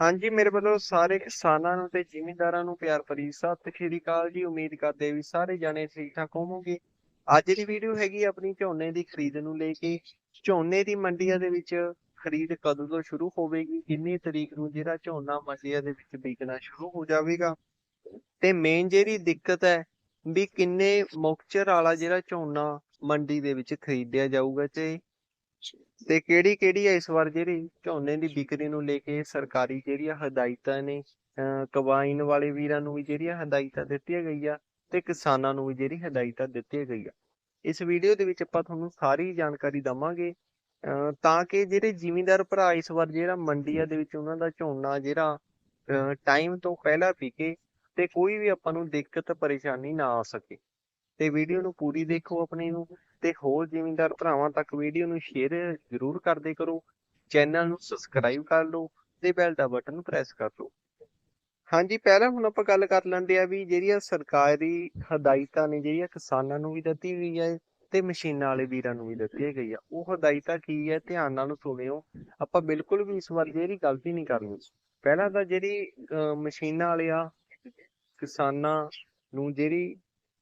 ਹਾਂਜੀ, ਮੇਰੇ ਵੱਲੋਂ ਸਾਰੇ ਕਿਸਾਨਾਂ ਨੂੰ ਤੇ ਜ਼ਿਮੀਂਦਾਰਾਂ ਨੂੰ ਪਿਆਰ ਭਰੀ ਸਤਿ ਸ਼੍ਰੀ ਅਕਾਲ ਜੀ। ਉਮੀਦ ਕਰਦੇ ਵੀ ਸਾਰੇ ਜਾਣੇ ਠੀਕ ਠਾਕ ਹੋਵੋਗੇ। ਅੱਜ ਦੀ ਵੀਡੀਓ ਹੈਗੀ ਆਪਣੀ ਝੋਨੇ ਦੀ ਖਰੀਦ ਨੂੰ ਲੈ ਕੇ। ਝੋਨੇ ਦੀ ਮੰਡੀਆਂ ਦੇ ਵਿੱਚ ਖਰੀਦ ਕਦੋਂ ਤੋਂ ਸ਼ੁਰੂ ਹੋਵੇਗੀ? ਕਿੰਨੀ ਤਰੀਕ ਨੂੰ ਜਿਹੜਾ ਝੋਨਾ ਮੰਡੀਆਂ ਦੇ ਵਿੱਚ ਵਿਕਣਾ ਸ਼ੁਰੂ ਹੋ ਜਾਵੇਗਾ? ਤੇ ਮੇਨ ਜਿਹੜੀ ਦਿੱਕਤ ਹੈ ਵੀ ਕਿੰਨੇ ਮੁਕਚਰ ਵਾਲਾ ਜਿਹੜਾ ਝੋਨਾ ਮੰਡੀ ਦੇ ਵਿੱਚ ਖਰੀਦਿਆ ਜਾਊਗਾ ਤੇ ਤੇ ਕਿਹੜੀ ਕਿਹੜੀ ਹੈ ਇਸ ਵਾਰ ਜਿਹੜੀ ਝੋਨੇ ਦੀ ਵਿਕਰੀ ਨੂੰ ਲੈ ਕੇ ਸਰਕਾਰੀ ਜਿਹੜੀਆਂ ਹਦਾਇਤਾਂ ਨੇ, ਅਹ ਵਾਲੇ ਵੀਰਾਂ ਨੂੰ ਵੀ ਜਿਹੜੀਆਂ ਹਦਾਇਤਾਂ ਦਿੱਤੀਆਂ ਗਈਆਂ ਤੇ ਕਿਸਾਨਾਂ ਨੂੰ ਵੀ ਜਿਹੜੀ ਹਦਾਇਤਾਂ ਦਿੱਤੀਆਂ ਗਈਆਂ। ਇਸ ਵੀਡੀਓ ਦੇ ਵਿੱਚ ਆਪਾਂ ਤੁਹਾਨੂੰ ਸਾਰੀ ਜਾਣਕਾਰੀ ਦਵਾਂਗੇ। ਅਹ ਤਾਂ ਕਿ ਜਿਹੜੇ ਜ਼ਿਮੀਂਦਾਰ ਭਰਾ ਇਸ ਵਾਰ ਜਿਹੜਾ ਮੰਡੀਆਂ ਦੇ ਵਿੱਚ ਉਹਨਾਂ ਦਾ ਝੋਨਾ ਜਿਹੜਾ ਟਾਈਮ ਤੋਂ ਪਹਿਲਾਂ ਵਿਕੇ ਤੇ ਕੋਈ ਵੀ ਆਪਾਂ ਨੂੰ ਦਿੱਕਤ, ਪਰੇਸ਼ਾਨੀ ਨਾ ਆ ਸਕੇ। ਤੇ ਵੀਡੀਓ ਨੂੰ ਪੂਰੀ ਦੇਖੋ ਆਪਣੇ ਨੂੰ ਤੇ ਹੋਰ ਜ਼ਿਮੀਂਦਾਰ ਭਰਾਵਾਂ ਤੱਕ ਵੀਡੀਓ ਨੂੰ ਸ਼ੇਅਰ ਜ਼ਰੂਰ ਕਰਦੇ ਕਰੋ। ਚੈਨਲ ਨੂੰ ਸਬਸਕ੍ਰਾਈਬ ਕਰ ਲਓ ਤੇ ਬੈਲ ਦਾ ਬਟਨ ਪ੍ਰੈਸ ਕਰ ਲਓ। ਹਾਂਜੀ, ਪਹਿਲਾਂ ਹੁਣ ਆਪਾਂ ਗੱਲ ਕਰ ਲੈਂਦੇ ਆ ਵੀ ਜਿਹੜੀਆਂ ਸਰਕਾਰੀ ਹਦਾਇਤਾਂ ਨੇ, ਜਿਹੜੀਆਂ ਕਿਸਾਨਾਂ ਨੂੰ ਵੀ ਦਿੱਤੀ ਗਈ ਹੈ ਤੇ ਮਸ਼ੀਨਾਂ ਵਾਲੇ ਵੀਰਾਂ ਨੂੰ ਵੀ ਦਿੱਤੀ ਗਈ ਆ ਉਹ ਹਦਾਇਤਾਂ ਕੀ ਹੈ? ਧਿਆਨ ਨਾਲ ਸੁਣਿਓ। ਆਪਾਂ ਬਿਲਕੁਲ ਵੀ ਇਸ ਵਾਰ ਜਿਹੜੀ ਗਲਤੀ ਨਹੀਂ ਕਰਨੀ। ਪਹਿਲਾਂ ਤਾਂ ਜਿਹੜੀ, ਅਹ ਮਸ਼ੀਨਾਂ ਵਾਲੇ ਆ ਕਿਸਾਨਾਂ ਨੂੰ ਜਿਹੜੀ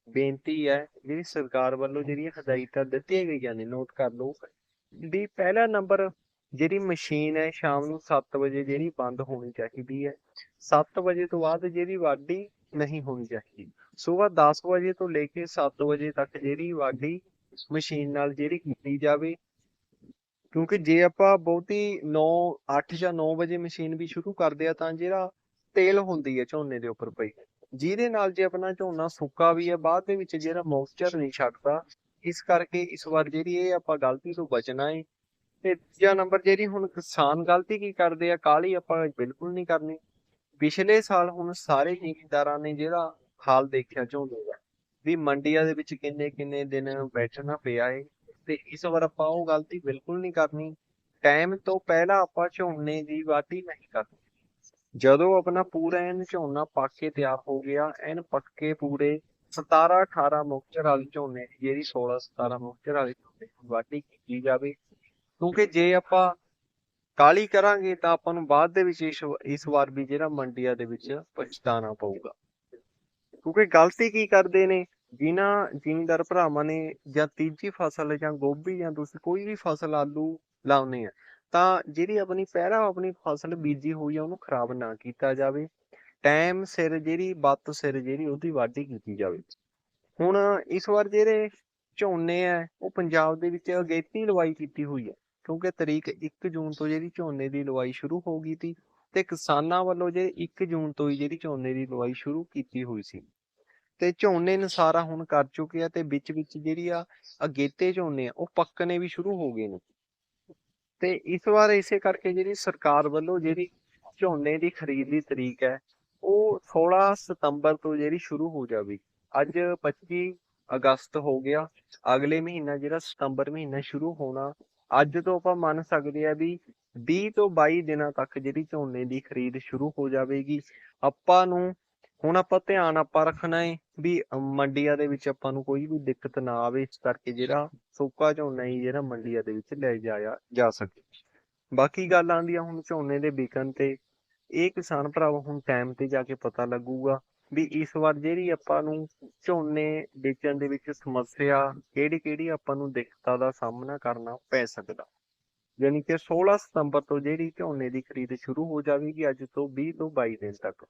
ਬੇਨਤੀ ਹੈ, ਜਿਹੜੀ ਸਰਕਾਰ ਵੱਲੋਂ ਜਿਹੜੀਆਂ ਹਦਾਇਤਾਂ ਦਿੱਤੀਆਂ ਗਈਆਂ ਨੇ ਨੋਟ ਕਰ ਲਓ। ਵੀ ਪਹਿਲਾ ਨੰਬਰ ਜਿਹੜੀ ਮਸ਼ੀਨ ਹੈ, ਸ਼ਾਮ ਨੂੰ 7 ਵਜੇ ਜਿਹੜੀ ਬੰਦ ਹੋਣੀ ਚਾਹੀਦੀ ਹੈ। 7 ਵਜੇ ਤੋਂ ਬਾਅਦ ਜਿਹੜੀ ਵਾਢੀ ਨਹੀਂ ਹੋਣੀ ਚਾਹੀਦੀ। ਸਵੇਰ 10 ਵਜੇ ਤੋਂ ਲੈ ਕੇ 7 ਵਜੇ ਤੱਕ ਜਿਹੜੀ ਵਾਢੀ ਮਸ਼ੀਨ ਨਾਲ ਜਿਹੜੀ ਕੀਤੀ ਜਾਵੇ। ਕਿਉਂਕਿ ਜੇ ਆਪਾਂ ਬਹੁਤੀ 9 8 ਜਾਂ 9 ਵਜੇ ਮਸ਼ੀਨ ਵੀ ਸ਼ੁਰੂ ਕਰਦੇ ਆ, ਤਾਂ ਜਿਹੜਾ ਤੇਲ ਹੁੰਦੀ ਹੈ ਝੋਨੇ ਦੇ ਉੱਪਰ ਪਈ। ਜਿਹਦੇ ਨਾਲ ਜੇ ਆਪਣਾ ਝੋਨਾ ਸੁੱਕਾ ਵੀ ਹੈ, ਬਾਅਦ ਦੇ ਵਿੱਚ ਜਿਹੜਾ ਮੌਇਸਚਰ ਨਹੀਂ ਛੱਡਦਾ, ਇਸ ਕਰਕੇ ਇਸ ਵਾਰ ਜਿਹੜੀ ਇਹ ਆਪਾਂ ਗਲਤੀ ਤੋਂ ਬਚਣਾ ਹੈ ਤੇ ਤੀਜਾ ਨੰਬਰ ਜਿਹੜੀ ਹੁਣ ਕਿਸਾਨ ਗਲਤੀ ਕੀ ਕਰਦੇ ਆ, ਕਾਹਲੀ ਆਪਾਂ ਬਿਲਕੁਲ ਨਹੀਂ ਕਰਨੀ। ਪਿਛਲੇ ਸਾਲ ਹੁਣ ਸਾਰੇ ਜ਼ਿਮੀਂਦਾਰਾਂ ਨੇ ਜਿਹੜਾ ਹਾਲ ਦੇਖਿਆ ਝੋਨੇ ਦਾ, ਵੀ ਮੰਡੀਆਂ ਦੇ ਵਿੱਚ ਕਿੰਨੇ ਕਿੰਨੇ ਦਿਨ ਬੈਠਣਾ ਪਿਆ ਏ। ਤੇ ਇਸ ਵਾਰ ਆਪਾਂ ਉਹ ਗਲਤੀ ਬਿਲਕੁਲ ਨਹੀਂ ਕਰਨੀ। ਟਾਈਮ ਤੋਂ ਪਹਿਲਾਂ ਆਪਾਂ ਝੋਨੇ ਦੀ ਵਾਢੀ ਨਹੀਂ ਕਰਨੀ। ਜਦੋਂ ਆਪਣਾ ਪੂਰਾ ਐਨ ਝੋਨਾ ਪੱਕ ਕੇ ਤਿਆਰ ਹੋ ਗਿਆ ਐਨ ਪੱਕੇ ਪੂਰੇ 17 18 ਮੁਕਚਰ ਵਾਲੀ ਝੋਨੇ ਦੀ, ਜਿਹੜੀ 16 17 ਮੁਕਚਰ ਵਾਲੀ ਝੋਨੇ ਦੀ ਵਾਢੀ ਕੀਤੀ ਜਾਵੇ। ਕਿਉਂਕਿ ਜੇ ਆਪਾਂ ਕਾਲੀ ਕਰਾਂਗੇ ਤਾਂ ਆਪਾਂ ਨੂੰ ਬਾਅਦ ਦੇ ਵਿੱਚ ਇਸ ਵਾਰ ਵੀ ਜਿਹੜਾ ਮੰਡੀਆਂ ਦੇ ਵਿੱਚ ਪਛਤਾਣਾ ਪਊਗਾ। ਕਿਉਂਕਿ ਗਲਤੀ ਕੀ ਕਰਦੇ ਨੇ? ਜਿਨ੍ਹਾਂ ਜ਼ਿਮੀਂਦਾਰ ਭਰਾਵਾਂ ਨੇ ਜਾਂ ਤੀਜੀ ਫਸਲ ਜਾਂ ਗੋਭੀ ਜਾਂ ਤੁਸੀਂ ਕੋਈ ਵੀ ਫਸਲ ਆਲੂ ਲਾਉਨੇ ਆ ਤਾਂ ਜਿਹੜੀ ਆਪਣੀ ਪਹਿਰਾ ਆਪਣੀ ਫਸਲ ਬੀਜੀ ਹੋਈ ਆ, ਉਹਨੂੰ ਖਰਾਬ ਨਾ ਕੀਤਾ ਜਾਵੇ। ਟਾਈਮ ਸਿਰ ਜਿਹੜੀ ਬੱਤ ਸਿਰ ਜਿਹੜੀ, ਉਹਦੀ ਵਾਢੀ ਕੀਤੀ ਜਾਵੇ। ਹੁਣ ਇਸ ਵਾਰ ਜਿਹੜੇ ਝੋਨੇ ਆ, ਉਹ ਪੰਜਾਬ ਦੇ ਵਿੱਚ ਅਗੇਤੀ ਲਵਾਈ ਕੀਤੀ ਹੋਈ ਹੈ ਕਿਉਂਕਿ ਤਰੀਕ 1 ਜੂਨ ਤੋਂ ਜਿਹੜੀ ਝੋਨੇ ਦੀ ਲਵਾਈ ਸ਼ੁਰੂ ਹੋ ਗਈ ਸੀ ਤੇ ਕਿਸਾਨਾਂ ਵੱਲੋਂ ਜੇ 1 ਜੂਨ ਤੋਂ ਹੀ ਜਿਹੜੀ ਝੋਨੇ ਦੀ ਲਵਾਈ ਸ਼ੁਰੂ ਕੀਤੀ ਹੋਈ ਸੀ। ਤੇ ਝੋਨੇ ਨਸਾਰਾ ਹੁਣ ਕਰ ਚੁੱਕੇ ਆ ਤੇ ਵਿੱਚ ਵਿੱਚ ਜਿਹੜੀ ਆ ਅਗੇਤੇ ਝੋਨੇ ਆ, ਉਹ ਪੱਕਣੇ ਵੀ ਸ਼ੁਰੂ ਹੋ ਗਏ ਨੇ। ਤੇ ਇਸ ਵਾਰ ਇਸੇ ਕਰਕੇ ਜਿਹੜੀ ਸਰਕਾਰ ਵੱਲੋਂ ਜਿਹੜੀ ਝੋਨੇ ਦੀ ਖਰੀਦ ਦੀ ਤਰੀਕ ਹੈ, ਉਹ 16 ਸਤੰਬਰ ਤੋਂ ਜਿਹੜੀ ਸ਼ੁਰੂ ਹੋ ਜਾਵੇਗੀ ਅੱਜ 25 ਅਗਸਤ ਹੋ ਗਿਆ, ਅਗਲੇ ਮਹੀਨਾ ਜਿਹੜਾ ਸਤੰਬਰ ਮਹੀਨਾ ਸ਼ੁਰੂ ਹੋਣਾ, ਅੱਜ ਤੋਂ ਆਪਾਂ ਮੰਨ ਸਕਦੇ ਆ ਵੀ 20 ਤੋਂ 22 ਦਿਨਾਂ ਤੱਕ ਜਿਹੜੀ ਝੋਨੇ ਦੀ ਖਰੀਦ ਸ਼ੁਰੂ ਹੋ ਜਾਵੇਗੀ। ਆਪਾਂ ਨੂੰ ਹੁਣ ਆਪਾਂ ਧਿਆਨ ਆਪਾਂ ਰੱਖਣਾ ਹੈ ਵੀ ਮੰਡੀਆਂ ਦੇ ਵਿੱਚ ਆਪਾਂ ਨੂੰ ਕੋਈ ਵੀ ਦਿੱਕਤ ਨਾ ਆਵੇ, ਇਸ ਕਰਕੇ ਜਿਹੜਾ ਸੋਕਾ ਝੋਨਾ ਹੀ ਜਿਹੜਾ ਮੰਡੀਆਂ ਦੇ ਵਿੱਚ ਲੈ ਜਾਇਆ, ਜਾ ਸਕੇ। ਬਾਕੀ ਗੱਲ ਆਂਦੀ ਆ ਹੁਣ ਝੋਨੇ ਦੇ ਵਿਕਣ ਤੇ ਇਹ ਕਿਸਾਨ ਭਰਾਵਾ ਹੁਣ ਟਾਈਮ ਤੇ ਜਾ ਕੇ ਪਤਾ ਲੱਗੂਗਾ ਵੀ ਇਸ ਵਾਰ ਜਿਹੜੀ ਆਪਾਂ ਨੂੰ ਝੋਨੇ ਵੇਚਣ ਦੇ ਵਿੱਚ ਸਮੱਸਿਆ ਕਿਹੜੀ ਕਿਹੜੀ ਆਪਾਂ ਨੂੰ ਦਿੱਕਤਾਂ ਦਾ ਸਾਹਮਣਾ ਕਰਨਾ ਪੈ ਸਕਦਾ। ਯਾਨੀ ਕਿ 16 ਸਤੰਬਰ ਤੋਂ ਜਿਹੜੀ ਝੋਨੇ ਦੀ ਖਰੀਦ ਸ਼ੁਰੂ ਹੋ ਜਾਵੇਗੀ ਅੱਜ ਤੋਂ 20 ਤੋਂ 22 ਦਿਨ ਤੱਕ।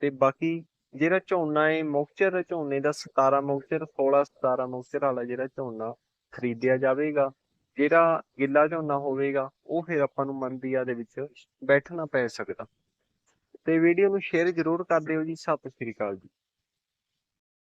ਤੇ ਬਾਕੀ ਜਿਹੜਾ ਝੋਨਾ ਹੈ ਮੁਕਚਰ ਝੋਨੇ ਦਾ 17 ਮੁਕਚਰ 16 17 ਮੁਕਚਰ ਵਾਲਾ ਜਿਹੜਾ ਝੋਨਾ ਖਰੀਦਿਆ ਜਾਵੇਗਾ, ਜਿਹੜਾ ਗਿੱਲਾ ਝੋਨਾ ਹੋਵੇਗਾ, ਉਹ ਫਿਰ ਆਪਾਂ ਨੂੰ ਮੰਡੀਆਂ ਦੇ ਵਿੱਚ ਬੈਠਣਾ ਪੈ ਸਕਦਾ। ਤੇ ਵੀਡੀਓ ਨੂੰ ਸ਼ੇਅਰ ਜ਼ਰੂਰ ਕਰ ਦਿਓ ਜੀ। ਸਤਿ ਸ਼੍ਰੀ ਅਕਾਲ ਜੀ।